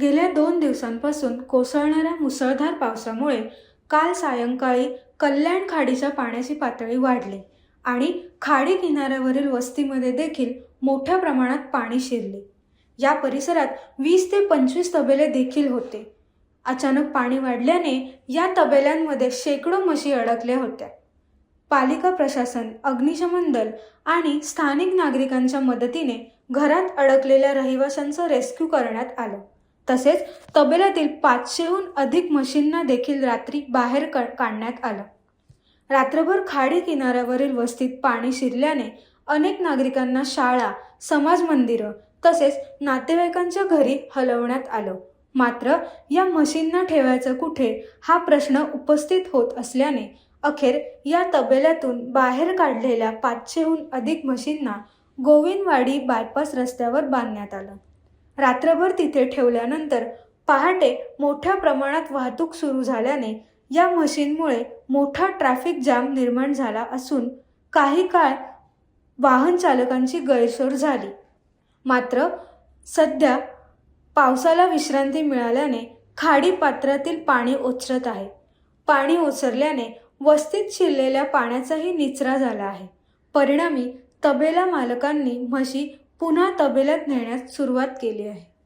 गेल्या दोन दिवसांपासून कोसळणाऱ्या मुसळधार पावसामुळे काल सायंकाळी कल्याण खाडीच्या पाण्याची पातळी वाढली आणि खाडी किनाऱ्यावरील वस्तीमध्ये देखील मोठ्या प्रमाणात पाणी शिरले. या परिसरात वीस ते पंचवीस तबेले देखील होते. अचानक पाणी वाढल्याने या तबेल्यांमध्ये शेकडो म्हशी अडकल्या होत्या. पालिका प्रशासन अग्निशमन दल आणि स्थानिक नागरिकांच्या मदतीने घरात अडकलेल्या रहिवाशांचं रेस्क्यू करण्यात आलं. तसेच तबेल्यातील पाचशेहून अधिक म्हशींना देखील रात्री बाहेर क काढण्यात आलं. रात्रभर खाडी किनाऱ्यावरील वस्तीत पाणी शिरल्याने अनेक नागरिकांना शाळा समाज मंदिरं तसेच नातेवाईकांच्या घरी हलवण्यात आलं. मात्र या म्हशींना ठेवायचं कुठे हा प्रश्न उपस्थित होत असल्याने अखेर या तबेल्यातून बाहेर काढलेल्या पाचशेहून अधिक म्हशींना गोविंदवाडी बायपास रस्त्यावर बांधण्यात आलं. रात्रभर तिथे ठेवल्यानंतर पहाटे मोठ्या प्रमाणात वाहतूक सुरू झाल्याने या म्हशींमुळे मोठा ट्रॅफिक जाम निर्माण झाला असून काही काळ वाहन चालकांची गैरसोय झाली. मात्र सध्या पावसाला विश्रांती मिळाल्याने खाडी पात्रातील पाणी ओसरत आहे. पाणी ओसरल्याने वस्तीत शिरलेल्या पाण्याचाही निचरा झाला आहे. परिणामी तबेला मालकांनी म्हशी पुन्हा तबेल्यात नेण्यास सुरुवात केली आहे.